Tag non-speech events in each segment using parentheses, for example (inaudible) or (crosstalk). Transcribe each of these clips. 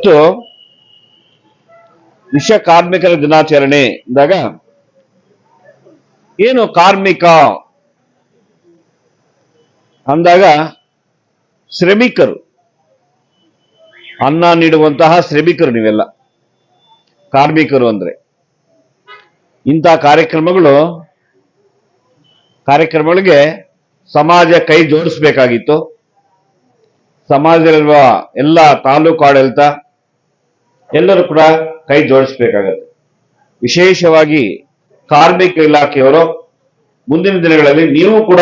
ಇವತ್ತು ವಿಶ್ವ ಕಾರ್ಮಿಕರ ದಿನಾಚರಣೆ ಅಂದಾಗ ಏನು ಕಾರ್ಮಿಕ ಅಂದಾಗ ಶ್ರಮಿಕರು, ಅನ್ನ ನೀಡುವಂತಹ ಶ್ರಮಿಕರು ನೀವೆಲ್ಲ, ಕಾರ್ಮಿಕರು ಅಂದ್ರೆ. ಇಂತಹ ಕಾರ್ಯಕ್ರಮಗಳು, ಕಾರ್ಯಕ್ರಮಗಳಿಗೆ ಸಮಾಜ ಕೈ ಜೋಡಿಸ್ಬೇಕಾಗಿತ್ತು. ಸಮಾಜದಲ್ಲಿರುವ ಎಲ್ಲ ತಾಲೂಕು ಆಡಳಿತ ಎಲ್ಲರೂ ಕೂಡ ಕೈ ಜೋಡಿಸ್ಬೇಕಾಗತ್ತೆ. ವಿಶೇಷವಾಗಿ ಕಾರ್ಮಿಕ ಇಲಾಖೆಯವರು ಮುಂದಿನ ದಿನಗಳಲ್ಲಿ ನೀವು ಕೂಡ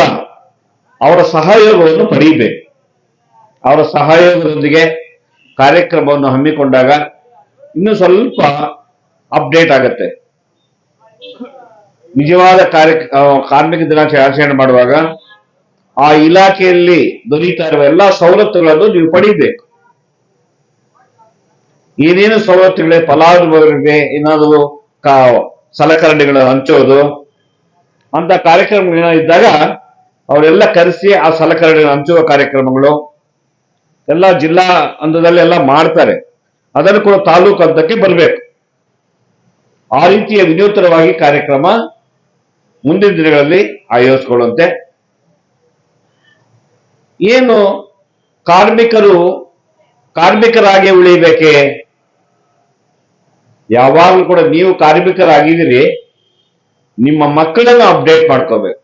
ಅವರ ಸಹಯೋಗವನ್ನು ಪಡೆಯಬೇಕು. ಅವರ ಸಹಯೋಗದೊಂದಿಗೆ ಕಾರ್ಯಕ್ರಮವನ್ನು ಹಮ್ಮಿಕೊಂಡಾಗ ಇನ್ನೂ ಸ್ವಲ್ಪ ಅಪ್ಡೇಟ್ ಆಗುತ್ತೆ. ನಿಜವಾದ ಕಾರ್ಯ ಕಾರ್ಮಿಕ ದಿನಾಚರಣೆ ಆಚರಣೆ ಮಾಡುವಾಗ ಆ ಇಲಾಖೆಯಲ್ಲಿ ದೊರೀತಾ ಇರುವ ಎಲ್ಲಾ ಸವಲತ್ತುಗಳನ್ನು ನೀವು ಪಡಿಬೇಕು. ಏನೇನು ಸವಲತ್ತುಗಳೇ ಫಲಾನುಭವಿಗಳಿಗೆ ಏನಾದರೂ ಕಾ ಸಲಕರಣೆಗಳು ಹಂಚೋದು, ಅಂತ ಕಾರ್ಯಕ್ರಮಗಳು ಇದ್ದಾಗ ಅವರೆಲ್ಲ ಕರೆಸಿ ಆ ಸಲಕರಣೆಗಳು ಹಂಚುವ ಕಾರ್ಯಕ್ರಮಗಳು ಎಲ್ಲ ಜಿಲ್ಲಾ ಹಂತದಲ್ಲಿ ಎಲ್ಲ ಮಾಡ್ತಾರೆ. ಅದನ್ನು ಕೂಡ ತಾಲೂಕು ಹಂತಕ್ಕೆ ಬರಬೇಕು. ಆ ರೀತಿಯ ವಿನೂತನವಾಗಿ ಕಾರ್ಯಕ್ರಮ ಮುಂದಿನ ದಿನಗಳಲ್ಲಿ ಆಯೋಜಿಸಿಕೊಳ್ಳುವಂತೆ. ಏನು ಕಾರ್ಮಿಕರು, ಕಾರ್ಮಿಕರಾಗಿ ಉಳಿಬೇಕೆ ಯಾವಾಗಲೂ ಕೂಡ ನೀವು ಕಾರ್ಮಿಕರಾಗಿದ್ದೀರಿ, ನಿಮ್ಮ ಮಕ್ಕಳನ್ನು ಅಪ್ಡೇಟ್ ಮಾಡ್ಕೋಬೇಕು.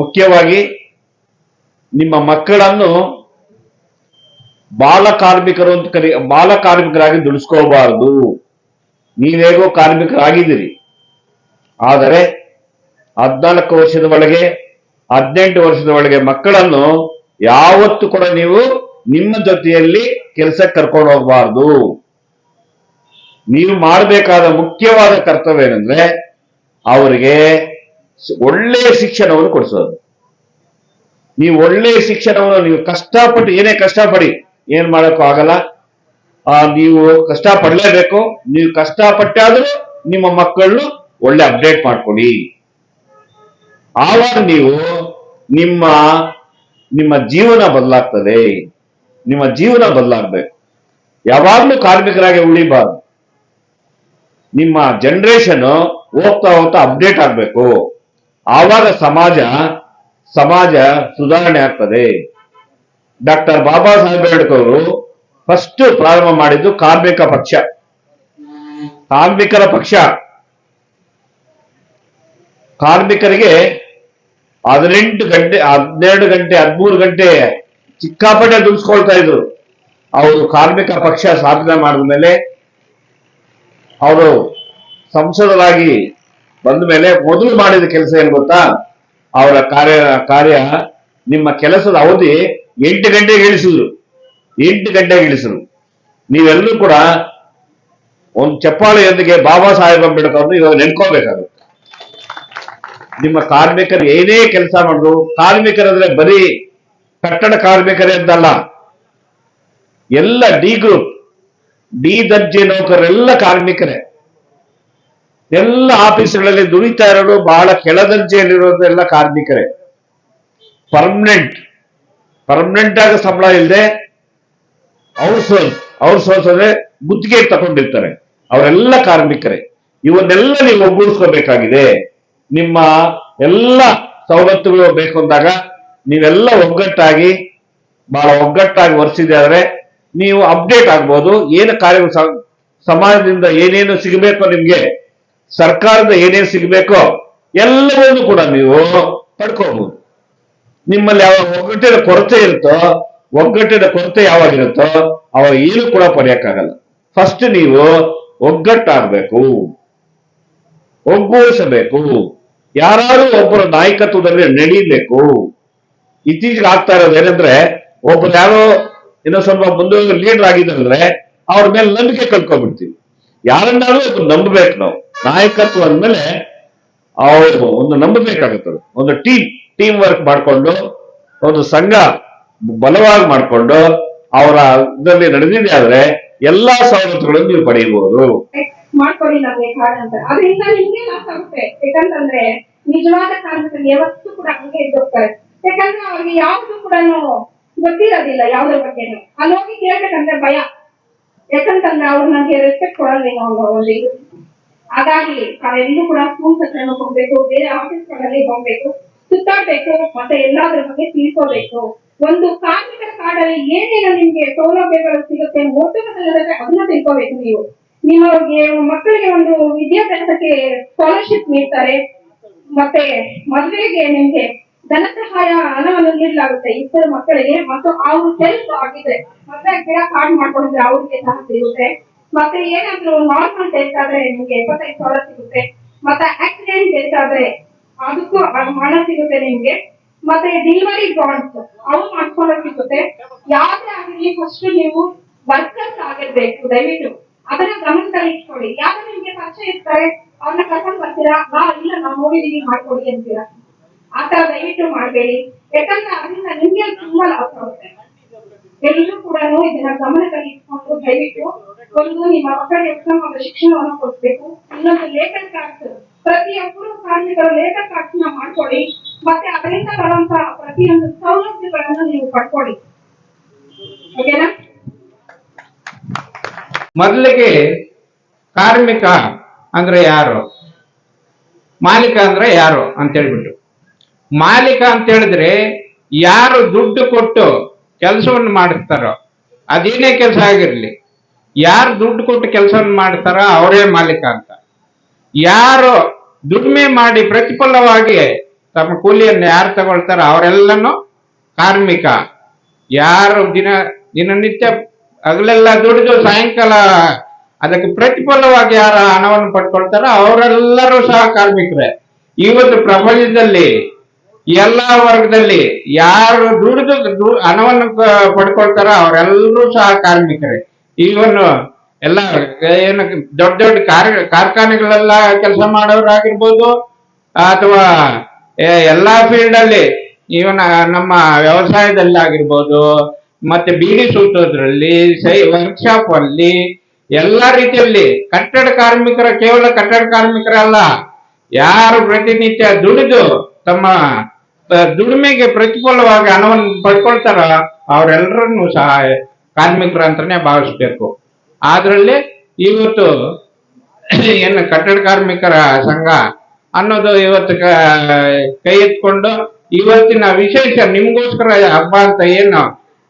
ಮುಖ್ಯವಾಗಿ ನಿಮ್ಮ ಮಕ್ಕಳನ್ನು ಬಾಲ ಕಾರ್ಮಿಕರು ಅಂತ ಕರಿ, ಬಾಲ ಕಾರ್ಮಿಕರಾಗಿ ದುಡಿಸ್ಕೋಬಾರದು ನೀವೇಗೋ ಕಾರ್ಮಿಕರಾಗಿದ್ದೀರಿ. ಆದರೆ ಹದಿನಾಲ್ಕು ವರ್ಷದ ಒಳಗೆ, ಹದಿನೆಂಟು ವರ್ಷದ ಒಳಗೆ ಮಕ್ಕಳನ್ನು ಯಾವತ್ತು ಕೂಡ ನೀವು ನಿಮ್ಮ ಜೊತೆಯಲ್ಲಿ ಕೆಲಸಕ್ಕೆ ಕರ್ಕೊಂಡು ಹೋಗಬಾರ್ದು. ನೀವು ಮಾಡಬೇಕಾದ ಮುಖ್ಯವಾದ ಕರ್ತವ್ಯ ಏನಂದ್ರೆ ಅವರಿಗೆ ಒಳ್ಳೆಯ ಶಿಕ್ಷಣವನ್ನು ಕೊಡಿಸೋದು. ನೀವು ಒಳ್ಳೆಯ ಶಿಕ್ಷಣವನ್ನು ನೀವು ಕಷ್ಟಪಟ್ಟು, ಏನೇ ಕಷ್ಟಪಡಿ, ಏನ್ ಮಾಡಕ್ಕೂ ಆಗಲ್ಲ. ನೀವು ಕಷ್ಟ ಪಡಲೇಬೇಕು ನೀವು ಕಷ್ಟಪಟ್ಟಾದ್ರೂ ನಿಮ್ಮ ಮಕ್ಕಳನ್ನು ಒಳ್ಳೆ ಅಪ್ಡೇಟ್ ಮಾಡ್ಕೊಡಿ. ಆವಾಗ ನೀವು ನಿಮ್ಮ ನಿಮ್ಮ ಜೀವನ ಬದಲಾಗ್ತದೆ. ನಿಮ್ಮ ಜೀವನ ಬದಲಾಗ್ಬೇಕು. ಯಾವಾಗ್ಲೂ ಕಾರ್ಮಿಕರಾಗಿ ಉಳಿಬಾರ್ದು. ನಿಮ್ಮ ಜನರೇಷನ್ ಹೋಗ್ತಾ ಹೋಗ್ತಾ ಅಪ್ಡೇಟ್ ಆಗಬೇಕು. ಆವಾಗ ಸಮಾಜ ಸಮಾಜ ಸುಧಾರಣೆ ಆಗ್ತದೆ. ಡಾಕ್ಟರ್ ಬಾಬಾ ಸಾಹೇಬ್ ಅಂಬೇಡ್ಕರ್ ಫಸ್ಟ್ ಪ್ರಾರಂಭ ಮಾಡಿದ್ದು ಕಾರ್ಮಿಕ ಪಕ್ಷ. ಕಾರ್ಮಿಕರ ಪಕ್ಷ. ಕಾರ್ಮಿಕರಿಗೆ ಹದಿನೆಂಟು ಗಂಟೆ ಹದಿನೆರಡು ಗಂಟೆ, ಹದಿಮೂರು ಗಂಟೆ ಸಿಕ್ಕಾಪಟ್ಟೆ ದುಡಿಸ್ಕೊಳ್ತಾ ಇದ್ರು. ಅವರು ಕಾರ್ಮಿಕ ಪಕ್ಷ ಸಾಧನೆ ಮಾಡಿದ ಮೇಲೆ ಅವರು ಸಂಸದರಾಗಿ ಬಂದ ಮೇಲೆ ಮೊದಲು ಮಾಡಿದ ಕೆಲಸ ಏನು ಗೊತ್ತಾ? ಅವರ ಕಾರ್ಯ ಕಾರ್ಯ ನಿಮ್ಮ ಕೆಲಸದ ಅವಧಿ ಎಂಟು ಗಂಟೆಗೆ ಇಳಿಸಿದ್ರು. ಎಂಟು ಗಂಟೆಗೆ ಇಳಿಸಿದ್ರು. ನೀವೆಲ್ಲರೂ ಕೂಡ ಒಂದು ಚಪ್ಪಾಳೆಯೊಂದಿಗೆ ಬಾಬಾ ಸಾಹೇಬ್ ಅಂಬೇಡ್ಕರ್ ಇವಾಗ ನೆನ್ಕೋಬೇಕಾಗುತ್ತೆ ನಿಮ್ಮ ಕಾರ್ಮಿಕರು ಏನೇ ಕೆಲಸ ಮಾಡಿದ್ರು, ಕಾರ್ಮಿಕರಂದ್ರೆ ಬರೀ ಕಟ್ಟಡ ಕಾರ್ಮಿಕರೇ ಅಂತಲ್ಲ. ಎಲ್ಲ ಡಿ ಗ್ರೂಪ್ ಡಿ ದರ್ಜೆ ನೌಕರರೆಲ್ಲ ಕಾರ್ಮಿಕರೇ. ಎಲ್ಲ ಆಫೀಸ್ಗಳಲ್ಲಿ ದುಡಿತಾ ಇರೋರು ಬಹಳ ಕೆಳದರ್ಜೆಯಲ್ಲಿರೋದೆಲ್ಲ ಕಾರ್ಮಿಕರೇ. ಪರ್ಮನೆಂಟ್ ಪರ್ಮನೆಂಟ್ ಆಗಿ ಸಂಬಳ ಇಲ್ಲದೆ ಔಟ್ಸೋರ್ಸ್ ಔಟ್ಸೋರ್ಸ್ ಅಂದ್ರೆ ಗುತ್ತಿಗೆ ತಗೊಂಡಿರ್ತಾರೆ. ಅವರೆಲ್ಲ ಕಾರ್ಮಿಕರೇ. ಇವನ್ನೆಲ್ಲ ನೀವು ಒಗ್ಗೂಡಿಸ್ಕೋಬೇಕಾಗಿದೆ. ನಿಮ್ಮ ಎಲ್ಲ ಸವಲತ್ತುಗಳು ಬೇಕು ಅಂದಾಗ ನೀವೆಲ್ಲ ಒಗ್ಗಟ್ಟಾಗಿ, ಬಹಳ ಒಗ್ಗಟ್ಟಾಗಿ ವರ್ಸಿದೆ ಆದ್ರೆ ನೀವು ಅಪ್ಡೇಟ್ ಆಗ್ಬೋದು, ಏನು ಕಾರ್ಯ ಸಮಾಜದಿಂದ ಏನೇನು ಸಿಗಬೇಕೋ ನಿಮಗೆ, ಸರ್ಕಾರದ ಏನೇನು ಸಿಗಬೇಕೋ ಎಲ್ಲವನ್ನು ಕೂಡ ನೀವು ಪಡ್ಕೋಬಹುದು ನಿಮ್ಮಲ್ಲಿ ಯಾವಾಗ ಒಗ್ಗಟ್ಟಿನ ಕೊರತೆ ಇರುತ್ತೋ, ಒಗ್ಗಟ್ಟಿನ ಕೊರತೆ ಯಾವಾಗಿರುತ್ತೋ ಅವಾಗ ಏನು ಕೂಡ ಪಡೆಯಕ್ಕಾಗಲ್ಲ. ಫಸ್ಟ್ ನೀವು ಒಗ್ಗಟ್ಟಾಗಬೇಕು. ಒಗ್ಗೂಡಿಸಬೇಕು. ಯಾರಾದ್ರೂ ಒಬ್ಬರ ನಾಯಕತ್ವದಲ್ಲಿ ನಡೀಬೇಕು. ಇತ್ತೀಚೆಗೆ ಆಗ್ತಾ ಇರೋದು ಏನಂದ್ರೆ ಒಬ್ಬರು ಯಾರೋ ಇನ್ನೂ ಸ್ವಲ್ಪ ಮುಂದೆ ಲೀಡರ್ ಆಗಿದ್ರೆ ಅವ್ರ ಮೇಲೆ ನಂಬಿಕೆ ಕಳ್ಕೊಂಡ್ಬಿಡ್ತೀವಿ. ಯಾರನ್ನಾದ್ರೂ ಒಬ್ರು ನಂಬಬೇಕು ನಾವು. ನಾಯಕತ್ವ ಅಂದ್ಮೇಲೆ ಅವರು ಒಂದು ನಂಬಬೇಕಾಗುತ್ತದೆ ಒಂದು ಟೀಮ್ ಟೀಮ್ ವರ್ಕ್ ಮಾಡಿಕೊಂಡು, ಒಂದು ಸಂಘ ಬಲವಾಗಿ ಮಾಡಿಕೊಂಡು ಅವರ ಇದರಲ್ಲಿ ನಡೆದಿದೆ ಆದ್ರೆ ಎಲ್ಲಾ ಸವಲತ್ತುಗಳನ್ನು ನೀವು ಪಡೆಯಬಹುದು. ಕಾರ್ಡ್ ಅದರಿಂದ ಆಗುತ್ತೆ. ನಿಜವಾದ ಕಾರ್ಮಿಕರು ಯಾವತ್ತೂ ಕೂಡ ಹಂಗೆ ಇದ್ದೋಗ್ತಾರೆ ಯಾಕಂದ್ರೆ ಅವ್ರಿಗೆ ಯಾವ್ದು ಕೂಡ ಗೊತ್ತಿರೋದಿಲ್ಲ ಯಾವ್ದ್ರ ಬಗ್ಗೆನು. ಅಲ್ಲಿ ಹೋಗಿ ಕೇಳ್ಬೇಕಂದ್ರೆ ಭಯ. ಯಾಕಂತಂದ್ರೆ ಅವ್ರು ನನಗೆ ರೆಸ್ಪೆಕ್ಟ್ ಅನ್ನೋ ಒಂದು ಹಾಗಾಗಿ ನಾವೆಲ್ಲೂ ಕೂಡ ಸ್ಕೂಲ್ ಹತ್ರನೂ ಹೋಗ್ಬೇಕು, ಬೇರೆ ಆಫೀಸ್ಗಳಲ್ಲಿ ಹೋಗ್ಬೇಕು, ಸುತ್ತಾಡ್ಬೇಕು, ಮತ್ತೆ ಎಲ್ಲಾದ್ರ ಬಗ್ಗೆ ತಿಳ್ಕೋಬೇಕು. ಒಂದು ಕಾರ್ಮಿಕರ ಕಾರ್ಡಲ್ಲಿ ಏನೇನು ನಿಮ್ಗೆ ಸೌಲಭ್ಯಗಳು ಸಿಗುತ್ತೆ ಮೊತ್ತದಲ್ಲಿ ಅದನ್ನ ತಿಳ್ಕೋಬೇಕು ನೀವು. ನಿಮಗೆ ಮಕ್ಕಳಿಗೆ ಒಂದು ವಿದ್ಯಾಭ್ಯಾಸಕ್ಕೆ ಸ್ಕಾಲರ್ಶಿಪ್ ನೀಡ್ತಾರೆ, ಮತ್ತೆ ಮದುವೆಗೆ ನಿಮ್ಗೆ ಧನ ಸಹಾಯ ಹಣವನ್ನು ನೀಡಲಾಗುತ್ತೆ. ಇಬ್ಬರು ಮಕ್ಕಳಿಗೆ ಮತ್ತು ಅವರು ಸೆಲ್ಫ್ ಆಗಿದ್ರೆ ಮತ್ತೆ ಗಿಡ ಕಾರ್ಡ್ ಮಾಡ್ಕೊಂಡಿದ್ರೆ ಅವ್ರಿಗೆ ಸಹ ಸಿಗುತ್ತೆ. ಮತ್ತೆ ಏನಾದ್ರು ನಾರ್ಮಲ್ ಡೆತ್ ಆದ್ರೆ ನಿಮ್ಗೆ ಎಪ್ಪತ್ತೈದು ಸಾವಿರ ಸಿಗುತ್ತೆ. ಮತ್ತೆ ಆಕ್ಸಿಡೆಂಟ್ ಡೆತ್ ಆದ್ರೆ ಅದಕ್ಕೂ ಹಣ ಸಿಗುತ್ತೆ ನಿಮ್ಗೆ. ಮತ್ತೆ ಡಿಲಿವರಿ ಬಾಂಡ್ಸ್ ಅವು ಮಾಡ್ಕೊಳ್ಳೋಕೆ ಸಿಗುತ್ತೆ. ಯಾವ್ದೇ ಆಗಿರ್ಲಿ ಫಸ್ಟ್ ನೀವು ವರ್ಕರ್ಸ್ ಆಗಿರ್ಬೇಕು, ದಯವಿಟ್ಟು ಅದನ್ನ ಗಮನದಲ್ಲಿ ಇಟ್ಕೊಳ್ಳಿ. ಯಾರು ನಿಮ್ಗೆ ಪರಿಚಯ ಇರ್ತಾರೆ, ಅವ್ರನ್ನ ಕರ್ಕೊಂಡ್ ಬರ್ತೀರಾ? ಬಾ, ಇಲ್ಲ ನಾವು ನೋಡಿದೀವಿ ಮಾಡ್ಕೊಡಿ ಅಂತೀರಾ? ಆತರ ದಯವಿಟ್ಟು ಮಾಡಬೇಡಿ. ಯಾಕಂದ್ರೆ ಅದರಿಂದ ನಿಮ್ಗೆ ತುಂಬಾ ಲಾಭ ಆಗುತ್ತೆ. ಎಲ್ಲರೂ ಕೂಡ ಇದನ್ನ ಗಮನದಲ್ಲಿ ಇಟ್ಕೊಂಡು ದಯವಿಟ್ಟು ಒಂದು ನಿಮ್ಮ ಮಕ್ಕಳಿಗೆ ಉತ್ತಮವಾದ ಶಿಕ್ಷಣವನ್ನು ಕೊಡ್ಬೇಕು. ಇನ್ನೊಂದು ಲೇಟರ್ ಕಾರ್ಡ್ಸ್ ಪ್ರತಿಯೊಬ್ಬರು ಕಾರ್ಮಿಕರು ಲೇಟರ್ ಕಾರ್ಡ್ಸ್ನ ಮಾಡ್ಕೊಳ್ಳಿ. ಮತ್ತೆ ಅದರಿಂದ ಬರುವಂತಹ ಪ್ರತಿಯೊಂದು ಸೌಲಭ್ಯಗಳನ್ನು ನೀವು ಪಡ್ಕೊಳ್ಳಿ. ಓಕೆನಾ? ಮೊದಲಿಗೆ ಕಾರ್ಮಿಕ ಅಂದ್ರೆ ಯಾರು? ಮಾಲೀಕ ಅಂದ್ರೆ ಯಾರು ಅಂತ ಹೇಳ್ಬಿಟ್ಟು. ಮಾಲೀಕ ಅಂತ ಹೇಳಿದ್ರೆ ಯಾರು ದುಡ್ಡು ಕೊಟ್ಟು ಕೆಲಸವನ್ನು ಮಾಡಿರ್ತಾರೋ, ಅದೇನೇ ಕೆಲಸ ಆಗಿರ್ಲಿ, ಯಾರು ದುಡ್ಡು ಕೊಟ್ಟು ಕೆಲಸವನ್ನು ಮಾಡ್ತಾರೋ ಅವರೇ ಮಾಲೀಕ ಅಂತ. ಯಾರು ದುಡಿಮೆ ಮಾಡಿ ಪ್ರತಿಫಲವಾಗಿ ತಮ್ಮ ಕೂಲಿಯನ್ನು ಯಾರು ತಗೊಳ್ತಾರೋ ಅವರೆಲ್ಲನೂ ಕಾರ್ಮಿಕ. ಯಾರು ದಿನ, ದಿನನಿತ್ಯ ಅಗಲೆಲ್ಲ ದುಡಿದು ಸಾಯಂಕಾಲ ಅದಕ್ಕೆ ಪ್ರತಿಫಲವಾಗಿ ಯಾರ ಹಣವನ್ನು ಪಡ್ಕೊಳ್ತಾರೋ ಅವರೆಲ್ಲರೂ ಸಹ ಕಾರ್ಮಿಕರೇ. ಇವತ್ತು ಪ್ರಪಂಚದಲ್ಲಿ ಎಲ್ಲಾ ವರ್ಗದಲ್ಲಿ ಯಾರು ದುಡಿದು ಹಣವನ್ನು ಪಡ್ಕೊಳ್ತಾರ ಅವರೆಲ್ಲರೂ ಸಹ ಕಾರ್ಮಿಕರೇ. ಈವನ್ ಎಲ್ಲ ಏನು ದೊಡ್ಡ ದೊಡ್ಡ ಕಾರ್ ಕಾರ್ಖಾನೆಗಳೆಲ್ಲ ಕೆಲಸ ಮಾಡೋರಾಗಿರ್ಬೋದು, ಅಥವಾ ಎಲ್ಲಾ ಫೀಲ್ಡ್ ಅಲ್ಲಿ ಈವನ್ ನಮ್ಮ ವ್ಯವಸಾಯದಲ್ಲಿ ಆಗಿರ್ಬೋದು, ಮತ್ತೆ ಬೀಡಿ ಸುತ್ತೋದ್ರಲ್ಲಿ ಸೈ ವರ್ಕ್ಶಾಪ್ ಅಲ್ಲಿ ಎಲ್ಲಾ ರೀತಿಯಲ್ಲಿ ಕಟ್ಟಡ ಕಾರ್ಮಿಕರ ಕೇವಲ ಕಟ್ಟಡ ಕಾರ್ಮಿಕರಲ್ಲ ಯಾರು ಪ್ರತಿನಿತ್ಯ ದುಡಿದು ತಮ್ಮ ದುಡಿಮೆಗೆ ಪ್ರತಿಕೂಲವಾಗಿ ಹಣವನ್ನು ಪಡ್ಕೊಳ್ತಾರ ಅವರೆಲ್ಲರನ್ನು ಸಹ ಕಾರ್ಮಿಕರು ಅಂತಾನೆ ಭಾವಿಸ್ಬೇಕು. ಅದರಲ್ಲಿ ಇವತ್ತು (coughs) ಏನು ಕಟ್ಟಡ ಕಾರ್ಮಿಕರ ಸಂಘ ಅನ್ನೋದು ಇವತ್ತು ಕ- ಎತ್ಕೊಂಡು ಇವತ್ತಿನ ವಿಶೇಷ ನಿಮ್ಗೋಸ್ಕರ ಹಬ್ಬ ಅಂತ ಏನು,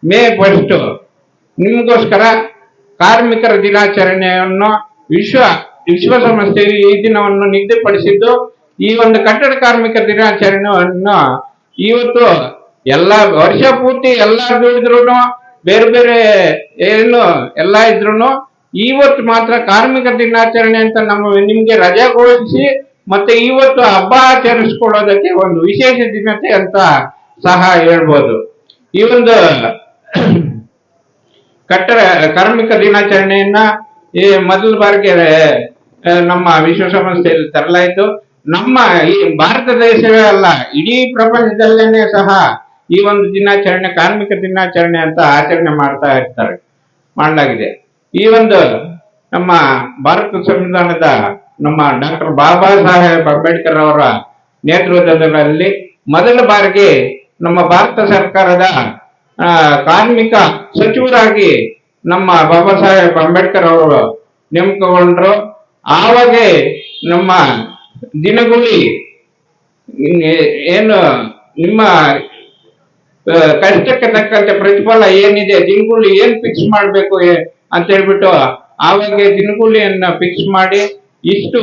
ಮೇ ಫಸ್ಟ್ ನಿಮ್ಗೋಸ್ಕರ ಕಾರ್ಮಿಕರ ದಿನಾಚರಣೆಯನ್ನು ವಿಶ್ವ ವಿಶ್ವಸಂಸ್ಥೆಯು ಈ ದಿನವನ್ನು ನಿಗದಿಪಡಿಸಿದ್ದು ಈ ಒಂದು ಕಟ್ಟಡ ಕಾರ್ಮಿಕರ ದಿನಾಚರಣೆಯನ್ನು ಇವತ್ತು ಎಲ್ಲ ವರ್ಷ ಪೂರ್ತಿ ಎಲ್ಲ ದುಡಿದ್ರು ಬೇರೆ ಬೇರೆ ಏನು ಎಲ್ಲ ಇದ್ರು ಇವತ್ತು ಮಾತ್ರ ಕಾರ್ಮಿಕ ದಿನಾಚರಣೆ ಅಂತ ನಮ್ಮ ನಿಮ್ಗೆ ರಜೆ ಘೋಷಿಸಿ ಮತ್ತೆ ಇವತ್ತು ಹಬ್ಬ ಆಚರಿಸ್ಕೊಳ್ಳೋದಕ್ಕೆ ಒಂದು ವಿಶೇಷ ದಿನತೆ ಅಂತ ಸಹ ಹೇಳ್ಬೋದು. ಈ ಒಂದು ಕಟ್ಟಡ, ಕಾರ್ಮಿಕ ದಿನಾಚರಣೆಯನ್ನ ಈ ಮೊದಲ ಬಾರಿಗೆ ನಮ್ಮ ವಿಶ್ವಸಂಸ್ಥೆಯಲ್ಲಿ ತರಲಾಯಿತು. ನಮ್ಮ ಈ ಭಾರತ ದೇಶವೇ ಅಲ್ಲ, ಇಡೀ ಪ್ರಪಂಚದಲ್ಲೇನೆ ಸಹ ಈ ಒಂದು ದಿನಾಚರಣೆ, ಕಾರ್ಮಿಕ ದಿನಾಚರಣೆ ಅಂತ ಆಚರಣೆ ಮಾಡ್ತಾ ಇರ್ತಾರೆ, ಮಾಡಲಾಗಿದೆ. ಈ ಒಂದು ನಮ್ಮ ಭಾರತ ಸಂವಿಧಾನದ ನಮ್ಮ ಡಾಕ್ಟರ್ ಬಾಬಾ ಸಾಹೇಬ್ ಅಂಬೇಡ್ಕರ್ ಅವರ ನೇತೃತ್ವದಲ್ಲಿ ಮೊದಲ ಬಾರಿಗೆ ನಮ್ಮ ಭಾರತ ಸರ್ಕಾರದ ಕಾರ್ಮಿಕ ಸಚಿವರಾಗಿ ನಮ್ಮ ಬಾಬಾ ಸಾಹೇಬ್ ಅಂಬೇಡ್ಕರ್ ಅವರು ನೇಮಕಗೊಂಡ್ರು. ಆವಾಗೆ ನಮ್ಮ ದಿನಗೂಲಿ. ಏನು ನಿಮ್ಮ ಕಷ್ಟಕ್ಕೆ ತಕ್ಕಂತೆ ಪ್ರತಿಫಲ ಏನಿದೆ, ದಿನಗೂಲಿ ಏನ್ ಫಿಕ್ಸ್ ಮಾಡ್ಬೇಕು ಅಂತ ಹೇಳ್ಬಿಟ್ಟು ಆವಾಗ ದಿನಗೂಲಿಯನ್ನ ಫಿಕ್ಸ್ ಮಾಡಿ ಇಷ್ಟು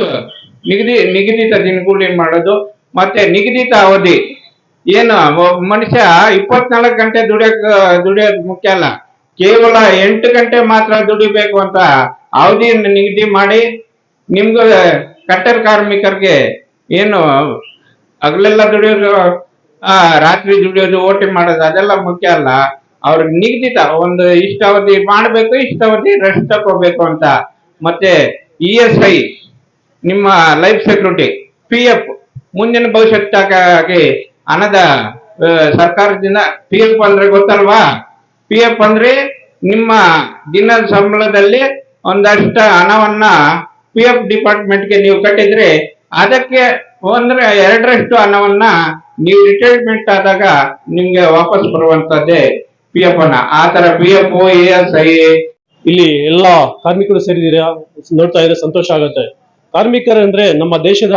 ನಿಗದಿ, ನಿಗದಿತ ದಿನಗೂಲಿ ಮಾಡೋದು. ಮತ್ತೆ ನಿಗದಿತ ಅವಧಿ. ಏನು ಮನುಷ್ಯ ಇಪ್ಪತ್ನಾಲ್ಕು ಗಂಟೆ ದುಡಿಯಕ್, ದುಡಿಯೋದು ಮುಖ್ಯ ಅಲ್ಲ. ಕೇವಲ ಎಂಟು ಗಂಟೆ ಮಾತ್ರ ದುಡಿಬೇಕು ಅಂತ ಅವಧಿಯನ್ನು ನಿಗದಿ ಮಾಡಿ ನಿಮ್ಗೆ ಕಟ್ಟಡ ಕಾರ್ಮಿಕರಿಗೆ ಏನು ಹಗಲೆಲ್ಲ ದುಡಿಯೋದು ರಾತ್ರಿ ದುಡಿಯೋದು, ಓಟಿ ಮಾಡೋದು, ಅದೆಲ್ಲ ಮುಖ್ಯ ಅಲ್ಲ. ಅವ್ರಿಗೆ ನಿಗದಿತ ಒಂದು ಇಷ್ಟ ಅವಧಿ ಮಾಡಬೇಕು ಇಷ್ಟ ಅವಧಿ ರೆಸ್ಟ್ ತಗೋಬೇಕು ಅಂತ. ಮತ್ತೆ ಇ ಎಸ್ ಐ ನಿಮ್ಮ ಲೈಫ್ ಸೆಕ್ಯೂರಿಟಿ ಪಿ ಎಫ್ ಮುಂದಿನ ಭವಿಷ್ಯಕ್ಕಾಗಿ ಹಣದ ಸರ್ಕಾರದಿಂದ ಪಿ ಎಫ್ ಅಂದ್ರೆ ಗೊತ್ತಲ್ವಾ? ಪಿ ಎಫ್ ಅಂದ್ರೆ ನಿಮ್ಮ ದಿನದ ಸಂಬಳದಲ್ಲಿ ಒಂದಷ್ಟು ಹಣವನ್ನ ಪಿ ಎಫ್ ಡಿಪಾರ್ಟ್ಮೆಂಟ್ಗೆ ನೀವು ಕಟ್ಟಿದ್ರೆ ಅದಕ್ಕೆ ಅಂದ್ರೆ ಎರಡರಷ್ಟು ಹಣವನ್ನ ನೀವು ರಿಟೈರ್ಮೆಂಟ್ ಆದಾಗ ನಿಮ್ಗೆ ವಾಪಸ್ ಬರುವಂತದ್ದೇ ಪಿ ಎಫ್ ಅನ್ನ. ಆ ತರ ಪಿ ಎಫ್ ಎಸ್ ಐ ಇಲ್ಲಿ ಎಲ್ಲ ಕಾರ್ಮಿಕರು ಸೇರಿದಿರ ನೋಡ್ತಾ ಇದ್ರೆ ಸಂತೋಷ ಆಗುತ್ತೆ. ಕಾರ್ಮಿಕರಂದ್ರೆ ನಮ್ಮ ದೇಶದ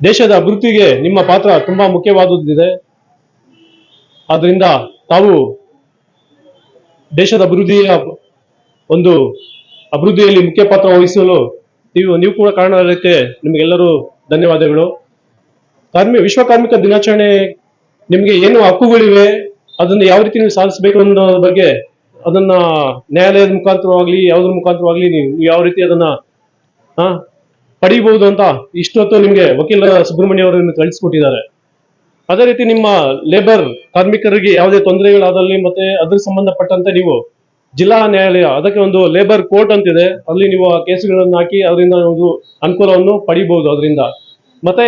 ದೇಶದ ಅಭಿವೃದ್ಧಿಗೆ ನಿಮ್ಮ ಪಾತ್ರ ತುಂಬಾ ಮುಖ್ಯವಾದದ್ದಿದೆ. ಆದ್ರಿಂದ ತಾವು ದೇಶದ ಅಭಿವೃದ್ಧಿಯ ಒಂದು ಅಭಿವೃದ್ಧಿಯಲ್ಲಿ ಮುಖ್ಯ ಪಾತ್ರ ವಹಿಸಲು ನೀವು ನೀವು ಕೂಡ ಕಾರಣಕ್ಕೆ ನಿಮಗೆಲ್ಲರೂ ಧನ್ಯವಾದಗಳು. ಕಾರ್ಮಿ, ವಿಶ್ವ ಕಾರ್ಮಿಕ ದಿನಾಚರಣೆ ನಿಮಗೆ ಏನು ಹಕ್ಕುಗಳಿವೆ, ಅದನ್ನು ಯಾವ ರೀತಿ ನೀವು ಸಾಧಿಸಬೇಕು ಅನ್ನೋದ್ರ ಬಗ್ಗೆ ಅದನ್ನ ನ್ಯಾಯಾಲಯದ ಮುಖಾಂತರವಾಗ್ಲಿ ಯಾವುದ್ರ ಮುಖಾಂತರವಾಗ್ಲಿ ನೀವು ಯಾವ ರೀತಿ ಅದನ್ನ ಪಡಿಬಹುದು ಅಂತ ಇಷ್ಟೊತ್ತು ನಿಮಗೆ ವಕೀಲ ಸುಬ್ರಹ್ಮಣ್ಯ ಅವರು ನಿಮ್ಗೆ ಕಳಿಸ್ಕೊಟ್ಟಿದ್ದಾರೆ. ಅದೇ ರೀತಿ ನಿಮ್ಮ ಲೇಬರ್ ಕಾರ್ಮಿಕರಿಗೆ ಯಾವುದೇ ತೊಂದರೆಗಳಾದಲ್ಲಿ ಮತ್ತೆ ಅದ್ರ ಸಂಬಂಧಪಟ್ಟಂತೆ ನೀವು ಜಿಲ್ಲಾ ನ್ಯಾಯಾಲಯ, ಅದಕ್ಕೆ ಒಂದು ಲೇಬರ್ ಕೋರ್ಟ್ ಅಂತಿದೆ. ಅಲ್ಲಿ ನೀವು ಆ ಕೇಸುಗಳನ್ನು ಹಾಕಿ ಅದರಿಂದ ಒಂದು ಅನುಕೂಲವನ್ನು ಪಡಿಬಹುದು ಅದರಿಂದ. ಮತ್ತೆ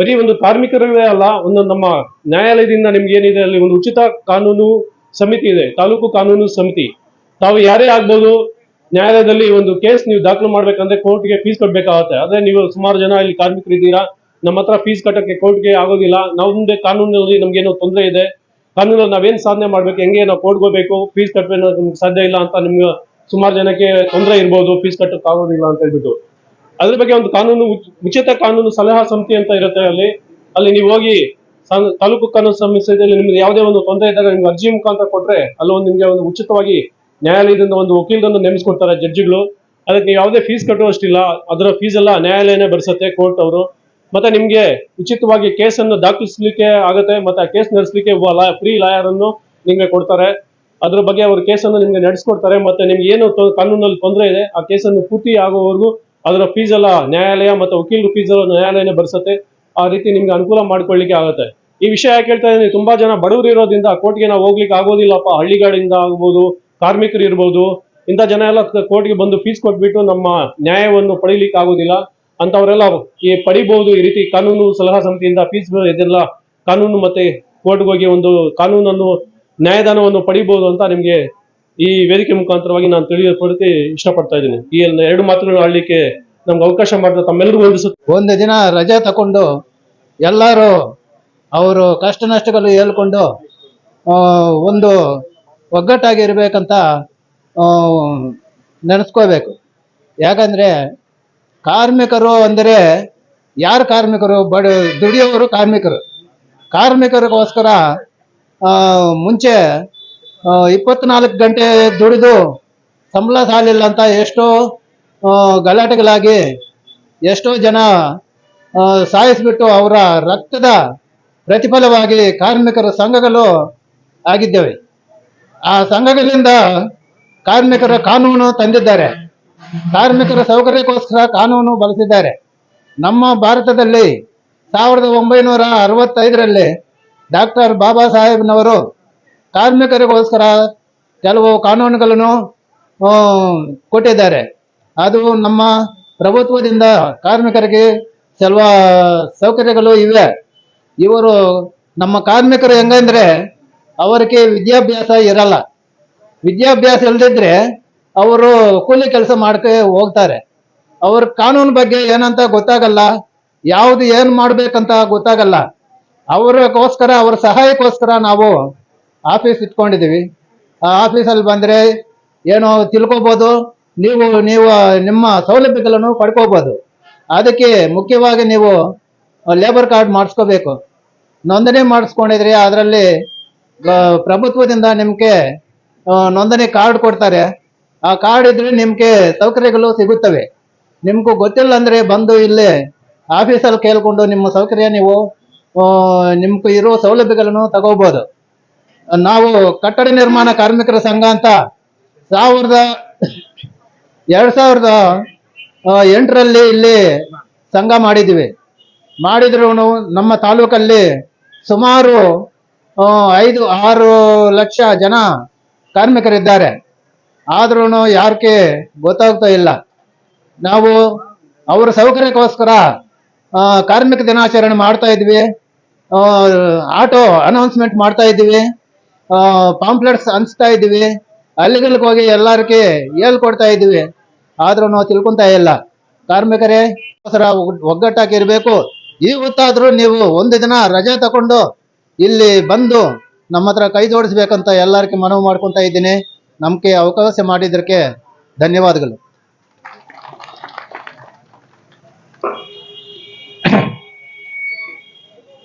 ಬರೀ ಒಂದು ಕಾರ್ಮಿಕರವೇ ಅಲ್ಲ, ಒಂದು ನಮ್ಮ ನ್ಯಾಯಾಲಯದಿಂದ ನಿಮ್ಗೆ ಏನಿದೆ ಅಲ್ಲಿ ಒಂದು ಉಚಿತ ಕಾನೂನು ಸಮಿತಿ ಇದೆ, ತಾಲೂಕು ಕಾನೂನು ಸಮಿತಿ. ತಾವು ಯಾರೇ ಆಗ್ಬೋದು, ನ್ಯಾಯಾಲಯದಲ್ಲಿ ಒಂದು ಕೇಸ್ ನೀವು ದಾಖಲು ಮಾಡ್ಬೇಕಂದ್ರೆ ಕೋರ್ಟ್ಗೆ ಫೀಸ್ ಕಟ್ಟಬೇಕಾಗುತ್ತೆ ಅದೇ ನೀವು ಸುಮಾರು ಜನ ಇಲ್ಲಿ ಕಾರ್ಮಿಕರು ಇದ್ದೀರಾ ನಮ್ಮ ಹತ್ರ ಫೀಸ್ ಕಟ್ಟಕ್ಕೆ ಕೋರ್ಟ್ಗೆ ಆಗೋದಿಲ್ಲ. ನಾವು ಮುಂದೆ ಕಾನೂನಲ್ಲಿ ನಮ್ಗೇನೋ ತೊಂದರೆ ಇದೆ ಕಾನೂನಲ್ಲಿ ನಾವೇನ್ ಸಾಧನೆ ಮಾಡ್ಬೇಕು, ಹೆಂಗೆ ನಾವು ಕೋರ್ಟ್ಗೋಬೇಕು ಫೀಸ್ ಕಟ್ಟಬೇಕು ನಿಮ್ಗೆ ಸಾಧ್ಯ ಇಲ್ಲ ಅಂತ ನಿಮ್ಗೆ ಸುಮಾರು ಜನಕ್ಕೆ ತೊಂದರೆ ಇರ್ಬೋದು ಫೀಸ್ ಕಟ್ಟಕ್ಕೆ ಆಗೋದಿಲ್ಲ ಅಂತ ಹೇಳ್ಬಿಟ್ಟು. ಅದ್ರ ಬಗ್ಗೆ ಒಂದು ಕಾನೂನು ಉಚ್- ಉಚಿತ ಕಾನೂನು ಸಲಹಾ ಸಮಿತಿ ಅಂತ ಇರುತ್ತೆ ಅಲ್ಲಿ. ಅಲ್ಲಿ ನೀವು ಹೋಗಿ ತಾಲೂಕು ಕಾನೂನು ಸಮಿತಿಯಲ್ಲಿ ನಿಮ್ಗೆ ಯಾವುದೇ ಒಂದು ತೊಂದರೆ ಇದ್ದಾಗ ನಿಮ್ಗೆ ಅರ್ಜಿ ಮುಖಾಂತರ ಕೊಟ್ರೆ ಅಲ್ಲೊಂದು ನಿಮಗೆ ಒಂದು ಉಚಿತವಾಗಿ ನ್ಯಾಯಾಲಯದಿಂದ ಒಂದು ವಕೀಲರನ್ನು ನೇಮಿಸ್ಕೊಡ್ತಾರೆ ಜಡ್ಜಿಗಳು. ಅದಕ್ಕೆ ಯಾವುದೇ ಫೀಸ್ ಕಟ್ಟುವಷ್ಟಿಲ್ಲ, ಅದರ ಫೀಸ್ ಎಲ್ಲ ನ್ಯಾಯಾಲಯನೇ ಭರಿಸುತ್ತೆ ಕೋರ್ಟ್ ಅವರು. ಮತ್ತೆ ನಿಮ್ಗೆ ಉಚಿತವಾಗಿ ಕೇಸನ್ನು ದಾಖಲಿಸಲಿಕ್ಕೆ ಆಗುತ್ತೆ, ಮತ್ತೆ ಆ ಕೇಸ್ ನಡೆಸಲಿಕ್ಕೆ ಫ್ರೀ ಲಾಯರ್ ಅನ್ನು ನಿಮ್ಗೆ ಕೊಡ್ತಾರೆ. ಅದ್ರ ಬಗ್ಗೆ ಅವ್ರ ಕೇಸನ್ನು ನಿಮ್ಗೆ ನಡೆಸ್ಕೊಡ್ತಾರೆ, ಮತ್ತೆ ನಿಮ್ಗೆ ಏನು ಕಾನೂನಲ್ಲಿ ತೊಂದರೆ ಇದೆ, ಆ ಕೇಸನ್ನು ಪೂರ್ತಿ ಆಗುವವರೆಗೂ ಅದರ ಫೀಸ್ ಎಲ್ಲ ನ್ಯಾಯಾಲಯ ಮತ್ತೆ ವಕೀಲರು ಫೀಸ್ ಎಲ್ಲ ನ್ಯಾಯಾಲಯನೇ ಬರ್ಸತ್ತೆ ಆ ರೀತಿ ನಿಮ್ಗೆ ಅನುಕೂಲ ಮಾಡ್ಕೊಳ್ಳಿಕ್ಕೆ ಆಗುತ್ತೆ. ಈ ವಿಷಯ ಯಾಕೆ ಹೇಳ್ತಾ ಇದ್ದೀನಿ, ತುಂಬಾ ಜನ ಬಡವರು ಇರೋದ್ರಿಂದ ಕೋರ್ಟ್ಗೆ ನಾವು ಹೋಗ್ಲಿಕ್ಕೆ ಆಗೋದಿಲ್ಲಪ್ಪ. ಹಳ್ಳಿಗಳಿಂದ ಆಗ್ಬೋದು, ಕಾರ್ಮಿಕರು ಇರ್ಬೋದು, ಇಂಥ ಜನ ಎಲ್ಲ ಕೋರ್ಟ್ಗೆ ಬಂದು ಫೀಸ್ ಕೊಟ್ಬಿಟ್ಟು ನಮ್ಮ ನ್ಯಾಯವನ್ನು ಪಡೀಲಿಕ್ಕೆ ಆಗೋದಿಲ್ಲ. ಅಂತವರೆಲ್ಲ ಈ ಪಡಿಬಹುದು ಈ ರೀತಿ ಕಾನೂನು ಸಲಹಾ ಸಮಿತಿಯಿಂದ ಫೀಸ್ ಇದೆಲ್ಲ ಕಾನೂನು ಮತ್ತೆ ಕೋರ್ಟ್ಗೆ ಹೋಗಿ ಒಂದು ಕಾನೂನನ್ನು, ನ್ಯಾಯದಾನವನ್ನು ಪಡಿಬಹುದು ಅಂತ ನಿಮ್ಗೆ ಈ ವೇದಿಕೆ ಮುಖಾಂತರವಾಗಿ ನಾನು ತಿಳಿಯಪಡಕ್ಕೆ ಇಷ್ಟಪಡ್ತಾ ಇದ್ದೀನಿ. ಈ ಎರಡು ಮಾತುಗಳನ್ನು ಆಡ್ಲಿಕ್ಕೆ ನಮ್ಗೆ ಅವಕಾಶ ಮಾಡಿದ್ರೆ ತಮ್ಮೆಲ್ಲರಿಗೂ ಒಂದು ಒಂದು ದಿನ ರಜೆ ತಗೊಂಡು ಎಲ್ಲರೂ ಅವರು ಕಷ್ಟ ನಷ್ಟಗಳು ಹೇಳ್ಕೊಂಡು ಒಂದು ಒಗ್ಗಟ್ಟಾಗಿ ಇರಬೇಕಂತ ನೆನೆಸ್ಕೋಬೇಕು. ಯಾಕಂದ್ರೆ ಕಾರ್ಮಿಕರು ಅಂದರೆ ಯಾರು ಕಾರ್ಮಿಕರು? ಬಡ ದುಡಿಯೋರು ಕಾರ್ಮಿಕರು. ಕಾರ್ಮಿಕರಿಗೋಸ್ಕರ ಮುಂಚೆ ಇಪ್ಪತ್ನಾಲ್ಕು ಗಂಟೆ ದುಡಿದು ಸಂಬಳ ಸಾಲಿಲ್ಲ ಅಂತ ಎಷ್ಟೋ ಗಲಾಟೆಗಳಾಗಿ ಎಷ್ಟೋ ಜನ ಸಾಯಿಸ್ಬಿಟ್ಟು ಅವರ ರಕ್ತದ ಪ್ರತಿಫಲವಾಗಿ ಕಾರ್ಮಿಕರ ಸಂಘಗಳು ಆಗಿದ್ದೇವೆ. ಆ ಸಂಘಗಳಿಂದ ಕಾರ್ಮಿಕರ ಕಾನೂನು ತಂದಿದ್ದಾರೆ. ಕಾರ್ಮಿಕರ ಸೌಕರ್ಯಕ್ಕೋಸ್ಕರ ಕಾನೂನು ಬಳಸಿದ್ದಾರೆ. ನಮ್ಮ ಭಾರತದಲ್ಲಿ ಸಾವಿರದ ಒಂಬೈನೂರ ಅರವತ್ತೈದರಲ್ಲಿ ಡಾಕ್ಟರ್ ಬಾಬಾ ಸಾಹೇಬ್ನವರು ಕಾರ್ಮಿಕರಿಗೋಸ್ಕರ ಕೆಲವು ಕಾನೂನುಗಳನ್ನು ಕೊಟ್ಟಿದ್ದಾರೆ. ಅದು ನಮ್ಮ ಪ್ರಭುತ್ವದಿಂದ ಕಾರ್ಮಿಕರಿಗೆ ಕೆಲವ ಸೌಕರ್ಯಗಳು ಇವೆ. ಇವರು ನಮ್ಮ ಕಾರ್ಮಿಕರು ಹೆಂಗಂದ್ರೆ ಅವರಿಗೆ ವಿದ್ಯಾಭ್ಯಾಸ ಇರಲ್ಲ. ವಿದ್ಯಾಭ್ಯಾಸ ಇಲ್ದಿದ್ರೆ ಅವರು ಕೂಲಿ ಕೆಲಸ ಮಾಡ್ಕೆ ಹೋಗ್ತಾರೆ. ಅವ್ರ ಕಾನೂನು ಬಗ್ಗೆ ಏನಂತ ಗೊತ್ತಾಗಲ್ಲ. ಯಾವುದು ಏನ್ ಮಾಡ್ಬೇಕಂತ ಗೊತ್ತಾಗಲ್ಲ. ಅವರಿಗೋಸ್ಕರ, ಅವ್ರ ಸಹಾಯಕ್ಕೋಸ್ಕರ ನಾವು ಆಫೀಸ್ ಇಟ್ಕೊಂಡಿದ್ದೀವಿ. ಆ ಆಫೀಸಲ್ಲಿ ಬಂದ್ರೆ ಏನೋ ತಿಳ್ಕೊಬೋದು. ನೀವು ನೀವು ನಿಮ್ಮ ಸೌಲಭ್ಯಗಳನ್ನು ಪಡ್ಕೋಬೋದು. ಅದಕ್ಕೆ ಮುಖ್ಯವಾಗಿ ನೀವು ಲೇಬರ್ ಕಾರ್ಡ್ ಮಾಡಿಸ್ಕೋಬೇಕು. ನೋಂದಣಿ ಮಾಡಿಸ್ಕೊಂಡಿದ್ರೆ ಅದರಲ್ಲಿ ಪ್ರಭುತ್ವದಿಂದ ನಿಮಗೆ ನೋಂದಣಿ ಕಾರ್ಡ್ ಕೊಡ್ತಾರೆ. ಆ ಕಾರ್ಡ್ ಇದ್ರೆ ನಿಮಗೆ ಸೌಕರ್ಯಗಳು ಸಿಗುತ್ತವೆ. ನಿಮ್ಗೂ ಗೊತ್ತಿಲ್ಲ ಅಂದ್ರೆ ಬಂದು ಇಲ್ಲಿ ಆಫೀಸಲ್ಲಿ ಕೇಳ್ಕೊಂಡು ನಿಮ್ಮ ಸೌಕರ್ಯ ನೀವು ನಿಮ್ಗೆ ಇರೋ ಸೌಲಭ್ಯಗಳನ್ನು ತಗೋಬಹುದು ನಾವು ಕಟ್ಟಡ ನಿರ್ಮಾಣ ಕಾರ್ಮಿಕರ ಸಂಘ ಅಂತ ಸಾವಿರದ ಎರಡ್ ಸಾವಿರದ ಎಂಟರಲ್ಲಿ ಇಲ್ಲಿ ಸಂಘ ಮಾಡಿದ್ದೀವಿ. ಮಾಡಿದ್ರು ನಮ್ಮ ತಾಲೂಕಲ್ಲಿ ಸುಮಾರು ಐದು, ಆರು ಲಕ್ಷ ಜನ ಕಾರ್ಮಿಕರಿದ್ದಾರೆ. ಆದ್ರೂ ಯಾರಕ್ಕೆ ಗೊತ್ತಾಗ್ತಾ ಇಲ್ಲ. ನಾವು ಅವರ ಸೌಕರ್ಯಕ್ಕೋಸ್ಕರ ಕಾರ್ಮಿಕ ದಿನಾಚರಣೆ ಮಾಡ್ತಾ ಇದ್ವಿ. ಆಟೋ ಅನೌನ್ಸ್ಮೆಂಟ್ ಮಾಡ್ತಾ ಇದ್ದೀವಿ ಪಾಂಪ್ಲೆಟ್ಸ್ ಹಂಚ್ತಾ ಇದ್ದೀವಿ ಅಲ್ಲಿಗಳಿಗೆ ಹೋಗಿ ಎಲ್ಲರಿಗೆ ಹೇಳ್ಕೊಡ್ತಾ ಇದ್ವಿ. ಆದ್ರೂ ನಾವು ತಿಳ್ಕೊಂತ ಇಲ್ಲ. ಕಾರ್ಮಿಕರೇ, ಅವಸರ ಒಗ್ಗಟ್ಟಾಗಿ ಇರಬೇಕು. ಈ ಹೊತ್ತಾದ್ರೂ ನೀವು ಒಂದು ದಿನ ರಜೆ ತಗೊಂಡು ಇಲ್ಲಿ ಬಂದು ನಮ್ಮ ಹತ್ರ ಕೈ ಜೋಡಿಸ್ಬೇಕಂತ ಎಲ್ಲರಿಗೆ ಮನವಿ ಮಾಡ್ಕೊತಾ ಇದ್ದೀನಿ. ನಮಗೆ ಅವಕಾಶ ಮಾಡಿದ್ದಕ್ಕೆ ಧನ್ಯವಾದಗಳು.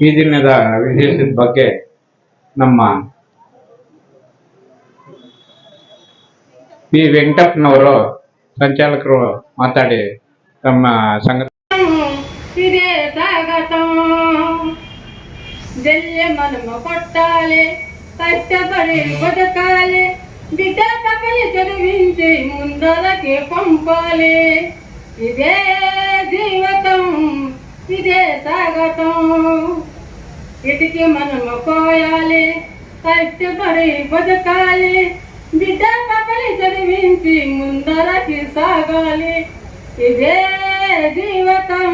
ಈ ದಿನದ ವಿಶೇಷದ ಬಗ್ಗೆ ನಮ್ಮ ಪಿ ವೆಂಕಟಪ್ಪನವರು ಸಂಚಾಲಕರು ಮಾತಾಡಿ ತಮ್ಮ ಸಂಘ ಜಲ್ಲೆ ಮನಮ ಕೊಟ್ಟಾಲೆ ಕಷ್ಟಪಡಿ ಬದುಕಾಲೆ. బిడ్డ కపలి చదివించి ముందరకి పంపాలి. ఇదే జీవితం ఇదే స్వాగతం ఇటుకి మనము పోయాలి కష్టపడి బతకాలి. బిడ్డ కపలి చదివించి ముందరకి సాగాలి. ఇదే జీవితం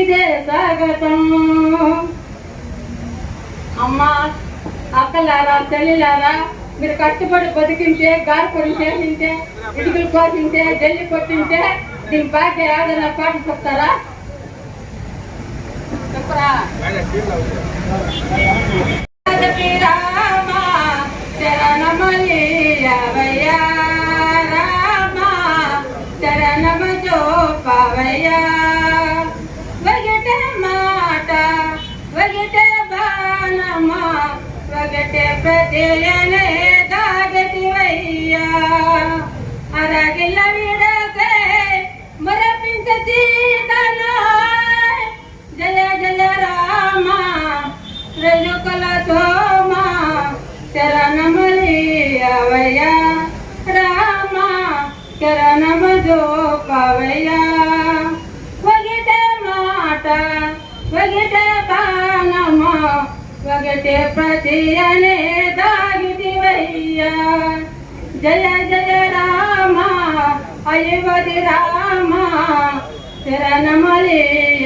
ఇదే స్వాగతం అమ్మ అక్కలారా చెల్లిలారా మీరు కష్టపడి బతికింటే గారు పొడి చేసింటే ఇటుకలు కోసింటే జల్లి కొట్టింటే దీని బాగా ఏదైనా పాట చెప్తారా? చెప్పరా. రామా చరణమలియవయ రామ చరణమ జోపవయ వగట మాట వగట బాణమ వగట ప్రతియనే దాగటివయ్యా అరగిల్ల విడసే మరపించ జీతలో జయ జయ రామ రజుకల సోమ చరణమలియవయ రామ చరణమ జోపవయ వగిట మాట వగిట జయ జయ రామ అయోధి రామ శరణమలి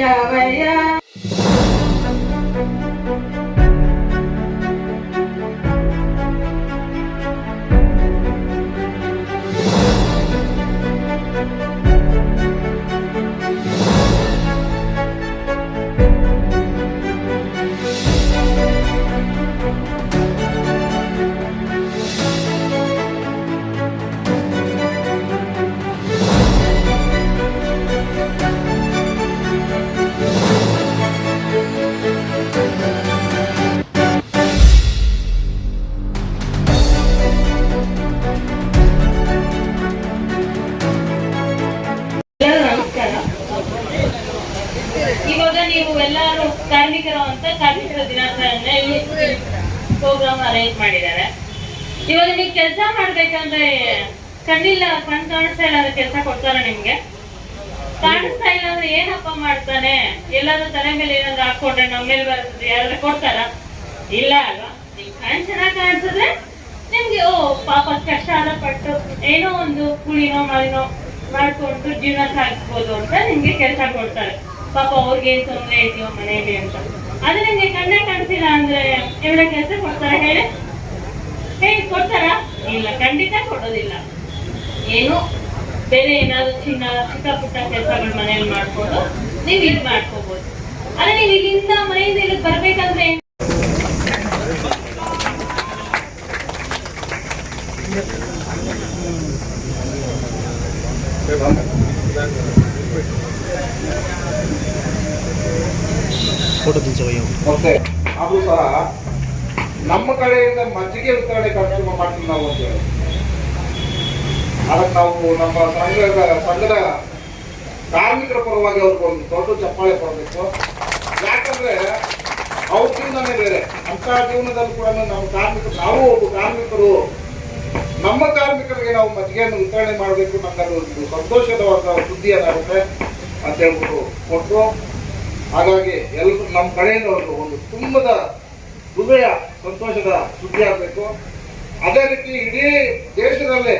అవయ ಕಾರ್ಮಿಕರು ದಿನಾಚರಣೆ ಪ್ರೋಗ್ರಾಮ್ ಅರೇಂಜ್ ಮಾಡಿದ್ದಾರೆ. ಇವಾಗ ನೀವು ಕೆಲಸ ಮಾಡ್ಬೇಕಂದ್ರೆ ಕಣ್ಣಿಲ್ಲ, ಕಣ್ ಕಾಣಿಸ್ತಾ ಇಲ್ಲ ಕೆಲಸ ಕೊಡ್ತಾರ ನಿಮ್ಗೆ? ಕಾಣಿಸ್ತಾ ಇಲ್ಲ ಅಂದ್ರೆ ಏನಪ್ಪ ಮಾಡ್ತಾನೆ? ಎಲ್ಲಾದ್ರೂ ತಲೆ ಮೇಲೆ ಏನಾದ್ರು ಹಾಕೊಂಡ್ರೆ ನಮ್ಮ ಮೇಲೆ ಬರ್ತದೆ ಯಾರಾದ್ರೂ ಕೊಡ್ತಾರ? ಇಲ್ಲ ಅಲ್ವಾ? ನಿಮ್ ಕಣ್ ಚೆನ್ನಾಗ್ ಕಾಣಿಸಿದ್ರೆ ನಿಮ್ಗೆ, ಓ, ಪಾಪ ಕಷ್ಟ ಆದ ಪಟ್ಟು ಏನೋ ಒಂದು ಕುಳಿನೋ ಮಳಿನೋ ಮಾಡ್ಕೊಂಡು ಜೀವನ ಸಾಗಿಸ್ಬೋದು ಅಂತ ನಿಮ್ಗೆ ಕೆಲಸ ಕೊಡ್ತಾರೆ. ಪಾಪ ಅವ್ರಿಗೆ ಏನ್ ತೊಂದರೆ ಇದೆಯೋ ಮನೆಯಲ್ಲಿ ಅಂತ. ಅದು ನಿಮ್ಗೆ ಕಣ್ಣೇ ಕಾಣಿಸಿಲ್ಲ ಅಂದ್ರೆ ಎಲ್ಲ ಕೆಲಸ ಕೊಡ್ತಾರ ಹೇಳಿ? ಹೇಳಿ ಕೊಡ್ತಾರಾ? ಇಲ್ಲ, ಖಂಡಿತ ಕೊಡೋದಿಲ್ಲ. ಏನು? ಬೇರೆ ಏನಾದ್ರು ಚಿನ್ನ, ಚಿಕ್ಕ ಪುಟ್ಟ ಕೆಲಸಗಳು ಮನೇಲಿ ಮಾಡ್ಕೊಂಡು ನೀವು ಇದು ಮಾಡ್ಕೋಬಹುದು ಅದೇ ನೀವು ಇಲ್ಲಿಂದ ಮನೆಯಿಂದ ಇಲ್ಲಿಗೆ ಬರ್ಬೇಕಂದ್ರೆ ಏನ್ ಮತ್ತೆ ಅದು ಸಹ ನಮ್ಮ ಕಡೆಯಿಂದ ಮಜ್ಜಿಗೆ ವಿತರಣೆ ಕಾರ್ಯಕ್ರಮ ಮಾಡ್ತೀವಿ ನಾವು ಅಂತ ಹೇಳಿ. ಅದಕ್ಕೆ ನಾವು ನಮ್ಮ ಸಂಘದ ಸಂಘದ ಕಾರ್ಮಿಕರ ಪರವಾಗಿ ಅವ್ರಿಗೆ ಒಂದು ದೊಡ್ಡ ಚಪ್ಪಾಳೆ ಕೊಡಬೇಕು. ಯಾಕಂದ್ರೆ ಅವ್ರ ಜೀವನನೇ ಬೇರೆ. ಅಂತ ಜೀವನದಲ್ಲಿ ಕೂಡ ನಮ್ಮ ಕಾರ್ಮಿಕರು, ನಾವು ಒಬ್ಬ ಕಾರ್ಮಿಕರು, ನಮ್ಮ ಕಾರ್ಮಿಕರಿಗೆ ನಾವು ಮಜ್ಜಿಗೆಯನ್ನು ವಿತರಣೆ ಮಾಡಬೇಕು ಅದು ಒಂದು ಸಂತೋಷದ ಸುದ್ದಿ ಏನಾಗುತ್ತೆ ಅಂತ ಹೇಳ್ಬಿಟ್ಟು ಕೊಟ್ಟರು ಹಾಗಾಗಿ ಎಲ್ಲರೂ ನಮ್ಮ ಕಡೆಯಿಂದ ಒಂದು ಒಂದು ತುಂಬದ ಹೃದಯ ಸಂತೋಷದ ಸುದ್ದಿ ಆಗಬೇಕು ಅದೇ ರೀತಿ ಇಡೀ ದೇಶದಲ್ಲೇ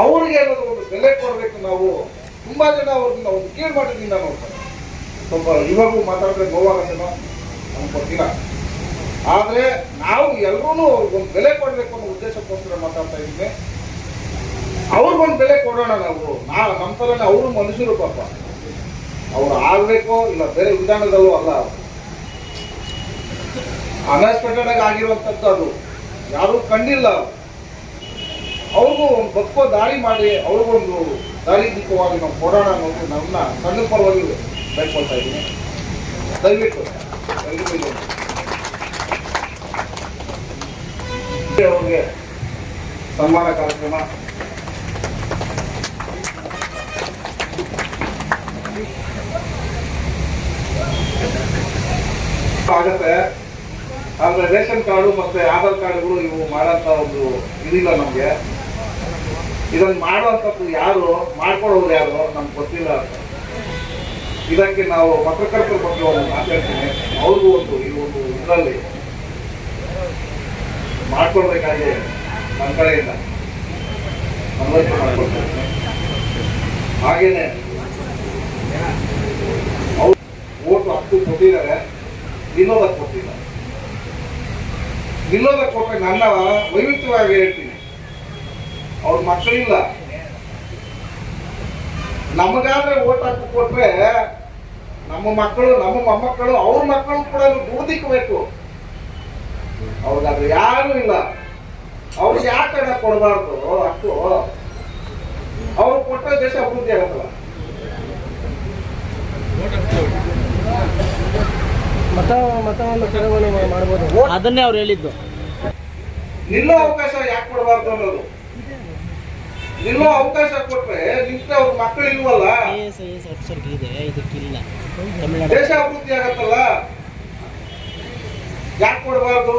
ಅವ್ರಿಗೆ ಅನ್ನೋದು ಒಂದು ಬೆಲೆ ಕೊಡಬೇಕು ನಾವು, ತುಂಬಾ ಜನ ಅವ್ರನ್ನ ಒಂದು ಕೀಳು ಮಟ್ಟದಿಂದ ನೋಡ್ತಾರೆ. ಸ್ವಲ್ಪ ಇವಾಗೂ ಮಾತಾಡಿದ್ರೆ ನೋವಾಗತ್ತೇನೋ ನಮ್ಗೆ ಗೊತ್ತಿಲ್ಲ. ಆದರೆ ನಾವು ಎಲ್ಲರೂ ಒಂದು ಬೆಲೆ ಕೊಡಬೇಕು ಅನ್ನೋ ಉದ್ದೇಶಕ್ಕೋಸ್ಕರ ಮಾತಾಡ್ತಾ ಇದ್ದೀನಿ ಅವ್ರಿಗೊಂದು ಬೆಲೆ ಕೊಡೋಣ ನಾವು. ನಾ ನಮ್ಮ ಥರನೇ ಅವರು ಮನುಷ್ಯರು ಪಾಪ. ಅವ್ರು ಆಗಬೇಕು ಇಲ್ಲ ಬೇರೆ ವಿಧಾನದಲ್ಲೂ ಅಲ್ಲ. ಅನ್ಎಕ್ಸ್ಪೆಕ್ಟೆಡ್ ಆಗಿ ಅದು. ಯಾರು ಕಂಡಿಲ್ಲ ಅವ್ರಿಗೂ ಒಂದು ಬದುಕೋ ದಾರಿ ಮಾಡಿ ಅವ್ರಿಗೊಂದು ದಾರಿ ದೀಪವಾಗಿ ನಾವು ಕೊಡೋಣ ಅನ್ನೋದು ನನ್ನ ಸಣ್ಣ ಪರವಾಗಿ ಬೇಡ್ಕೊಳ್ತಾ ಇದ್ದೀನಿ. ದಯವಿಟ್ಟು. ಅವ್ರಿಗೆ ಸನ್ಮಾನ ಕಾರ್ಯಕ್ರಮ. ಆಗತ್ತೆ. ಆದ್ರೆ ರೇಷನ್ ಕಾರ್ಡು ಮತ್ತೆ ಆಧಾರ್ ಕಾರ್ಡ್ಗಳು ಇವು ಮಾಡಂತ ಒಂದು ಇದಿಲ್ಲ ನಮಗೆ. ಇದನ್ನು ಮಾಡುವಂಥದ್ದು ಯಾರು? ಮಾಡ್ಕೊಳ್ಳೋರು ಯಾರು? ನಮ್ಗೆ ಗೊತ್ತಿಲ್ಲ. ಇದಕ್ಕೆ ನಾವು ಪತ್ರಕರ್ತರ ಬಗ್ಗೆ ಒಂದು ಮಾತಾಡ್ತೀನಿ. ಅವ್ರಿಗೂ ಒಂದು ಈ ಒಂದು ಇದರಲ್ಲಿ ಮಾಡ್ಕೊಳ್ಬೇಕಾಗಿ ನನ್ನ ಕಡೆಯಿಂದ ಮನವರಿಕೆ ಮಾಡ್ಕೊಳ್ತೀನಿ. ಹಾಗೇನೆ, ಅವ್ರು ಓಟು ಹತ್ತು ಕೊಟ್ಟಿದ್ದಾರೆ. ನಿಲ್ಲೋದಕ್ಕೆ ಕೊಟ್ಟಿಲ್ಲ. ವಿನೋದ ಕೊಟ್ಟರೆ ನನ್ನ ವೈವಿಧ್ಯವಾಗಿ ಹೇಳ್ತೀನಿ. ಅವ್ರ ಮಕ್ಕಳಿಲ್ಲ ನಮಗಾದ್ರೆ ಓಟ್ ಹಾಕಿ ಕೊಟ್ರೆ ನಮ್ಮ ಮಕ್ಕಳು, ನಮ್ಮ ಮೊಮ್ಮಕ್ಕಳು, ಅವ್ರ ಮಕ್ಕಳು ಕೂಡ ದುಡ್ದಿಕ್ಬೇಕು ಅವ್ರಿಗಾದ್ರೆ ಯಾರು ಇಲ್ಲ. ಅವ್ರಿಗೆ ಯಾಕೆ ಹಣ ಕೊಡಬಾರ್ದು? ಅಷ್ಟು. ಅವ್ರು ಕೊಟ್ಟ ದೇಶ ಅಭಿವೃದ್ಧಿ ಆಗತ್ತಲ್ಲ. ಮತ ಮತವನ್ನು ಚಲಾವಣೆ ಮಾಡ್ಬೋದು. ಅದನ್ನೇ ಅವ್ರು ಹೇಳಿದ್ದು. ನಿಲ್ಲೋ ಅವಕಾಶ ಯಾಕೆ ಕೊಡಬಾರ್ದು ಅನ್ನೋದು. ನಿಲ್ಲೋ ಅವಕಾಶ ಕೊಟ್ರೆ ನಿಂತ ಅವ್ರ ಮಕ್ಕಳು ಇಲ್ವಲ್ಲ? ಐ ಎಸ್ ಐ ಎಸ್ ಆಫೀಸರ್ಗೆ ಇದೆ. ಇದಕ್ಕಿಲ್ಲ. ತಮಿಳ್ನಾಡು. ದೇಶ ಅಭಿವೃದ್ಧಿ ಆಗತ್ತಲ್ಲ? ಯಾಕೆ ಕೊಡಬಾರ್ದು?